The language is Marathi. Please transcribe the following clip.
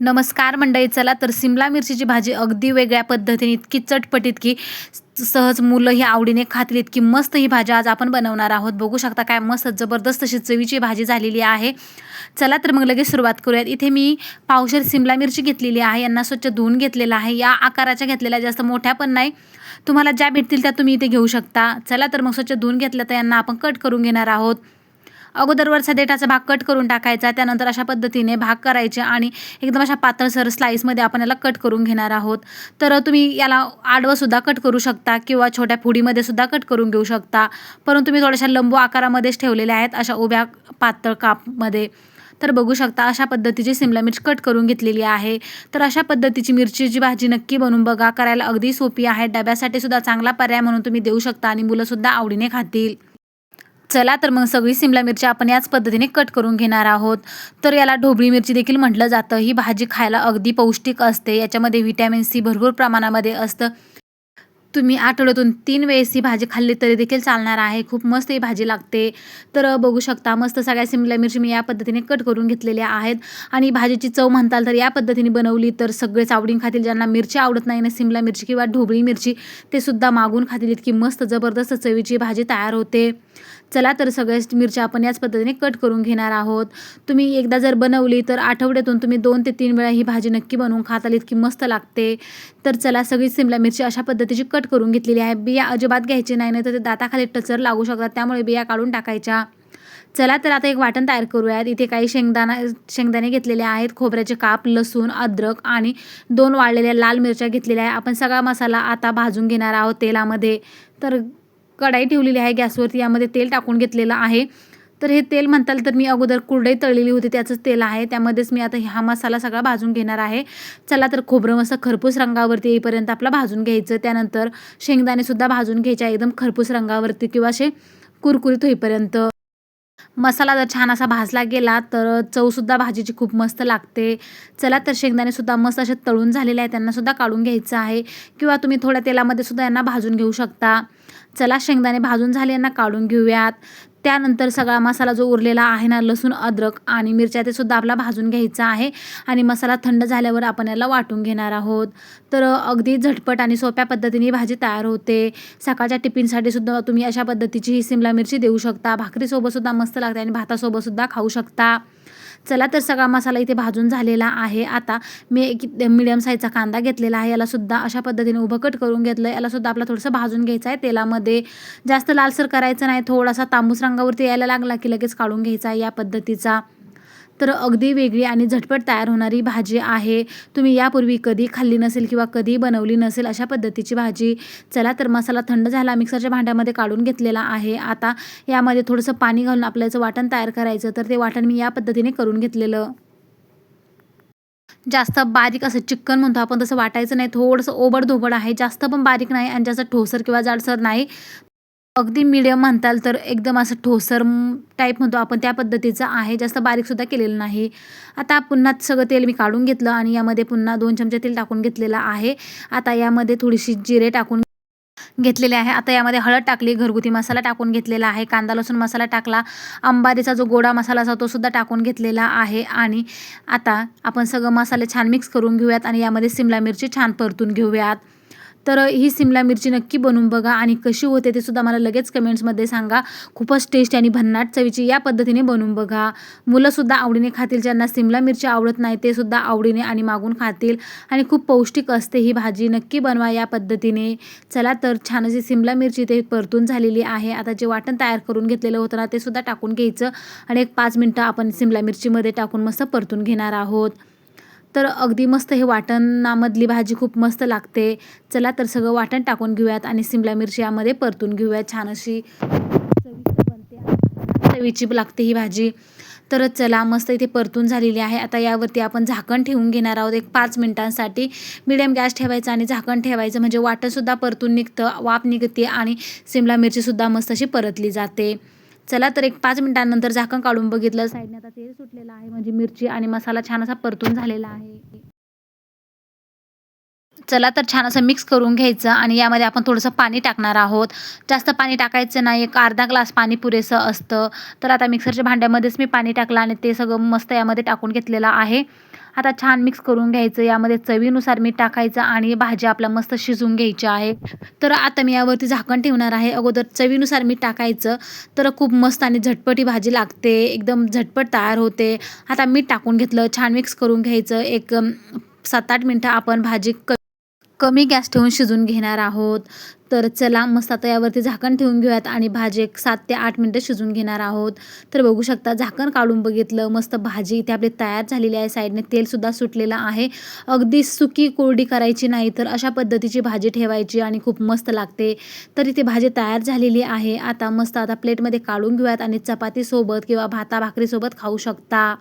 नमस्कार मंडळी चला तर सिमला मिरचीची भाजी अगदी वेगळ्या पद्धतीने इतकी चटपट इतकी सहज मुलं ही आवडीने खातील इतकी मस्त ही भाजी आज आपण बनवणार आहोत. बघू शकता काय मस्त जबरदस्त अशी चवीची भाजी झालेली आहे. चला तर मग लगेच सुरुवात करूयात. इथे मी पावशेर सिमला मिरची घेतलेली आहे. यांना स्वच्छ धुवून घेतलेला आहे. या आकाराच्या घेतलेल्या जास्त मोठ्या पण नाही. तुम्हाला ज्या भेटतील त्या तुम्ही इथे घेऊ शकता. चला तर मग स्वच्छ धुवून घेतलं तर यांना आपण कट करून घेणार आहोत. अगोदर वरचा देठाचा भाग कट करून टाकायचा त्यानंतर अशा पद्धतीने भाग करायचे आणि एकदम अशा पातळसर स्लाईसमध्ये आपण याला कट करून घेणार आहोत. तर तुम्ही याला आडवंसुद्धा कट करू शकता किंवा छोट्या फुडीमध्ये सुद्धा कट करून घेऊ शकता. परंतु तुम्ही थोड्याशा लंबू आकारामध्येच ठेवलेल्या आहेत अशा उभ्या पातळ कापमध्ये. तर बघू शकता अशा पद्धतीची सिमला मिर्च कट करून घेतलेली आहे. तर अशा पद्धतीची मिरचीची भाजी नक्की बनवून बघा करायला अगदी सोपी आहे. डब्यासाठी सुद्धा चांगला पर्याय म्हणून तुम्ही देऊ शकता आणि मुलंसुद्धा आवडीने खातील. चला तर मग सगळी सिमला मिरची आपण याच पद्धतीने कट करून घेणार आहोत. तर याला ढोबळी मिरची देखील म्हटलं जातं. ही भाजी खायला अगदी पौष्टिक असते. याच्यामध्ये व्हिटॅमिन सी भरपूर प्रमाणामध्ये असतं. तुम्ही आठवड्यातून तीन वेळेस ही भाजी खाल्ली तरी देखील चालणार आहे. खूप मस्त ही भाजी लागते. तर बघू शकता मस्त सगळ्या सिमला मिरची मी या पद्धतीने कट करून घेतलेल्या आहेत. आणि भाजीची चव म्हणताल तर या पद्धतीने बनवली तर सगळेच आवडीन खातील. ज्यांना मिरची आवडत नाही ना सिमला मिरची किंवा ढोबळी मिरची ते सुद्धा मागून खातील. इतकी मस्त जबरदस्त चवीची भाजी तयार होते. चला तर सगळ्याच मिरच्या आपण याच पद्धतीने कट करून घेणार आहोत. तुम्ही एकदा जर बनवली तर आठवड्यातून तुम्ही दोन ते तीन वेळा ही भाजी नक्की बनवून खाताल इतकी मस्त लागते. तर चला सगळी सिमला मिरची अशा पद्धतीची कट करून घेतलेली आहे. बिया अजिबात घ्यायची नाही नाही तर ते दाताखाली टचर लागू शकतात त्यामुळे बिया काढून टाकायच्या. चला तर आता एक वाटण तयार करूयात. इथे काही शेंगदाणा शेंगदाणे घेतलेले आहेत खोबऱ्याचे काप लसूण अद्रक आणि दोन वाळलेल्या लाल मिरच्या घेतलेल्या आहे आपण सगळा मसाला आता भाजून घेणार आहोत तेलामध्ये. तर कढाई ठेवलेली आहे. गॅसवरती यामध्ये तेल टाकून घेतलेलं आहे. तर हे तेल म्हणताल तर मी अगोदर कुरडई तळलेली होती त्याचंच तेल आहे. त्यामध्येच मी आता हा मसाला सगळा भाजून घेणार आहे. चला तर खोबरं मस्त खरपूस रंगावरती येईपर्यंत आपला भाजून घ्यायचं. त्यानंतर शेंगदाणेसुद्धा भाजून घ्यायचे एकदम खरपूस रंगावरती किंवा असे कुरकुरीत होईपर्यंत. मसाला जर छान असा भाजला गेला तर चवसुद्धा भाजीची खूप मस्त लागते. चला तर शेंगदाणेसुद्धा मस्त असे तळून झालेले आहे त्यांनासुद्धा काढून घ्यायचं आहे. किंवा तुम्ही थोड्या तेलामध्ये सुद्धा यांना भाजून घेऊ शकता. चला शेंगदाणे भाजून झाले यांना काढून घेऊयात. त्यानंतर सगळा मसाला जो उरलेला आहे ना लसूण अद्रक आणि मिरच्या ते सुद्धा आपला भाजून घ्यायचा आहे. आणि मसाला थंड झाल्यावर आपण याला वाटून घेणार आहोत. तर अगदी झटपट आणि सोप्या पद्धतीने भाजी तयार होते. सकाळच्या टिफिनसाठी सुद्धा तुम्ही अशा पद्धतीची ही सिमला मिरची देऊ शकता. भाकरीसोबतसुद्धा मस्त लागते आणि भातासोबतसुद्धा खाऊ शकता. चला तर सगळा मसाला इथे भाजून झालेला आहे. आता मी एक मिडियम साईजचा कांदा घेतलेला आहे. यालासुद्धा अशा पद्धतीने उभं कट करून घेतलं यालासुद्धा आपला थोडंसं भाजून घ्यायचं आहे तेलामध्ये. जास्त लालसर करायचं नाही. थोडासा तांबूस रंगावरती यायला लागला की लगेच काढून घ्यायचा या पद्धतीचा. तर अगदी वेगळी आणि झटपट तयार होणारी भाजी आहे. तुम्ही यापूर्वी कधी खाल्ली नसेल किंवा कधी बनवली नसेल अशा पद्धतीची भाजी. चला तर मसाला थंड झाला मिक्सरच्या भांड्यामध्ये काढून घेतलेला आहे. आता यामध्ये थोडंसं पाणी घालून आपल्याचं वाटण तयार करायचं तर ते वाटण मी या पद्धतीने करून घेतलेलं. जास्त बारीक असं चिकन म्हणतो आपण तसं वाटायचं नाही. थोडंसं ओबड आहे जास्त पण बारीक नाही आणि जास्त ठोसर किंवा जाडसर नाही. अगदी मिडियम म्हणताल तर एकदम असं ठोसर टाईप म्हणतो आपण त्या पद्धतीचं आहे. जास्त बारीकसुद्धा केलेलं नाही. आता पुन्हा सगळं तेल मी काढून घेतलं आणि यामध्ये पुन्हा दोन चमचे तेल टाकून घेतलेलं आहे. आता यामध्ये थोडीशी जिरे टाकून घेतलेले आहे. आता यामध्ये हळद टाकली घरगुती मसाला टाकून घेतलेला आहे. कांदा लसूण मसाला टाकला. अंबारीचा जो गोडा मसाला असा तोसुद्धा टाकून घेतलेला आहे. आणि आता आपण सगळं मसाले छान मिक्स करून घेऊयात आणि यामध्ये सिमला मिरची छान परतून घेऊयात. तर ही सिमला मिरची नक्की बनवून बघा आणि कशी होते ते सुद्धा मला लगेच कमेंट्समध्ये सांगा. खूपच टेस्ट आणि भन्नाट चवीची या पद्धतीने बनवून बघा. मुलंसुद्धा आवडीने खातील ज्यांना सिमला मिरची आवडत नाही ते सुद्धा आवडीने आणि मागून खातील. आणि खूप पौष्टिक असते ही भाजी. नक्की बनवा या पद्धतीने. चला तर छान अशी सिमला मिरची ते परतून झालेली आहे. आता जे वाटण तयार करून घेतलेलं होतं ना ते सुद्धा टाकून घ्यायचं. आणि एक पाच मिनटं आपण सिमला मिरचीमध्ये टाकून मस्त परतून घेणार आहोत. तर अगदी मस्त हे वाटणामधली भाजी खूप मस्त लागते. चला तर सगळं वाटण टाकून घेऊयात आणि सिमला मिरची यामध्ये परतून घेऊयात. छान अशी चविष्ट बनते. चवीची लागते ही भाजी. तर चला मस्त इथे परतून झालेली आहे. आता यावरती आपण झाकण ठेवून घेणार आहोत. एक पाच मिनटांसाठी मिडियम गॅस ठेवायचा आणि झाकण ठेवायचं. म्हणजे वाटणसुद्धा परतून निघतं वाफ निघते आणि सिमला मिरचीसुद्धा मस्त अशी परतली जाते. चला तर एक पाच मिनिटांनंतर झाकण काढून बघितलं. साईडने आता तेल सुटलेलं आहे म्हणजे मिरची आणि मसाला छान असा परतून झालेला आहे. चला तर छान असं मिक्स करून घ्यायचं आणि यामध्ये आपण थोडंसं पाणी टाकणार आहोत. जास्त पाणी टाकायचं नाही एक अर्धा ग्लास पाणी पुरेसं असतं. तर आता मिक्सरच्या भांड्यामध्येच मी पाणी टाकलं आणि ते सगळं मस्त यामध्ये टाकून घेतलेलं आहे. आता छान मिक्स करून घ्यायचं. यामध्ये चवीनुसार मीठ टाकायचं आणि भाजी आपल्या मस्त शिजून घ्यायची आहे तर आता मी यावरती झाकण ठेवणार आहे. अगोदर चवीनुसार मीठ टाकायचं. तर खूप मस्त आणि झटपटी भाजी लागते. एकदम झटपट तयार होते. आता मीठ टाकून घेतलं. छान मिक्स करून घ्यायचं. एक सात आठ मिनटं आपण भाजी क कमी गॅस ठेवून शिजून घेणार आहोत. तर चला मस्त आता यावरती झाकण ठेवून घेऊयात आणि भाजी एक सात ते आठ मिनटं शिजून घेणार आहोत. तर बघू शकता झाकण काढून बघितलं मस्त भाजी इथे आपली तयार झालेली आहे. साईडने तेलसुद्धा सुटलेलं आहे. अगदी सुकी कोरडी करायची नाही तर अशा पद्धतीची भाजी ठेवायची आणि खूप मस्त लागते. तर इथे भाजी तयार झालेली आहे. आता मस्त आता प्लेटमध्ये काढून घेऊयात आणि चपातीसोबत किंवा भाता भाकरीसोबत खाऊ शकता.